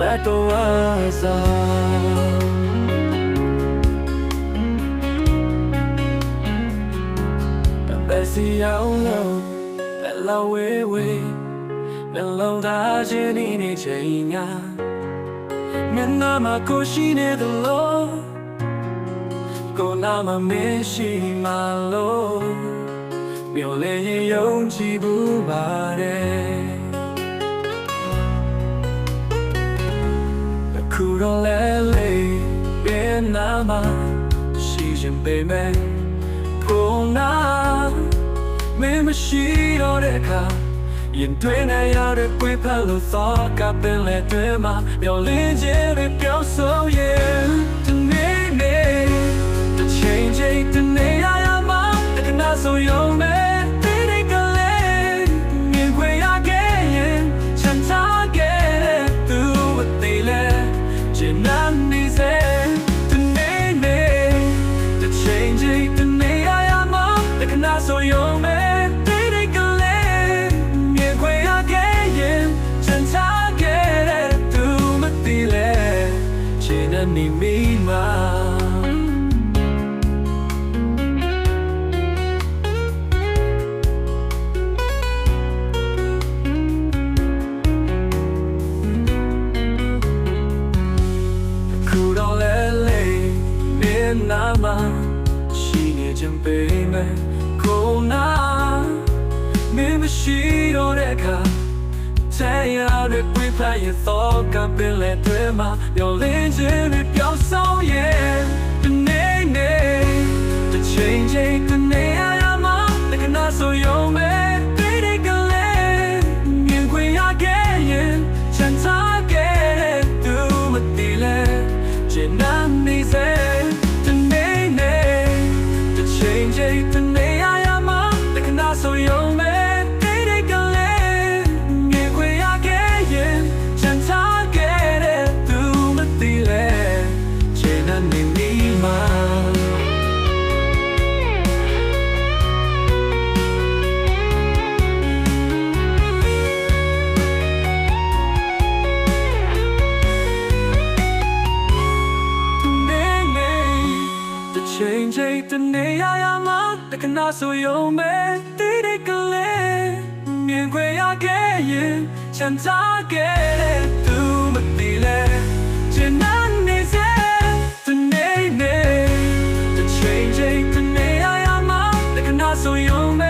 လက်တော်အစားဘယ်စီအောင်လို့လက်လောဝေးဝေးလက်လုံးသားချင်းဒီနေ့ချိ တယ်လို့ကိုနာမမရှိမလို့မျောလဲရင်ယုံကြည်ဘူးပါတယ်အခုတော့လဲလေပြန်နာမရှိရင်ပေမဲ့ကိုနာမင်းမရှိတော့တဲ့အခါရင်တွင်နေရတဲ့ပွေဖက်လို့သောကပင်လေတွင်မှာမျောလင်းခြင်းတွေပြောင်းဆိုရင်ဒီနေ့နေ့တစ်ချိန်ချိန်တနေ့ တကနာဆိုရုံနဲ့တိတ်ကလေးမြင်ခွေရခဲ့ရင်ချမ်းသာခဲ့တဲ့သူမသိလဲကျန်နာနေမိမှာခုတော့လဲလေမ င်းနာမရှိနေခြင်းပေမဲ့ကိုနာမင်းမရှိတော့တဲ့အခါတဲ့ရတဲ့ပြဖက်ရတော့ကပင်လေတွေမှာပြောလင်းခြင်းတွေပြောင်းဆောင်ရဲ့ ချိန်ချိန်တနေရရမှာတခဏဆိုယုံမဲ့တိတိကလေးမြင်ခွေရခဲ့ရင်ချမ်းသာခဲ့တဲ့သူမသိလဲကျဉ်းနာနေစေတနေနေချိန်ချိန်တနေရရမှာတခဏဆိုယုံမဲ့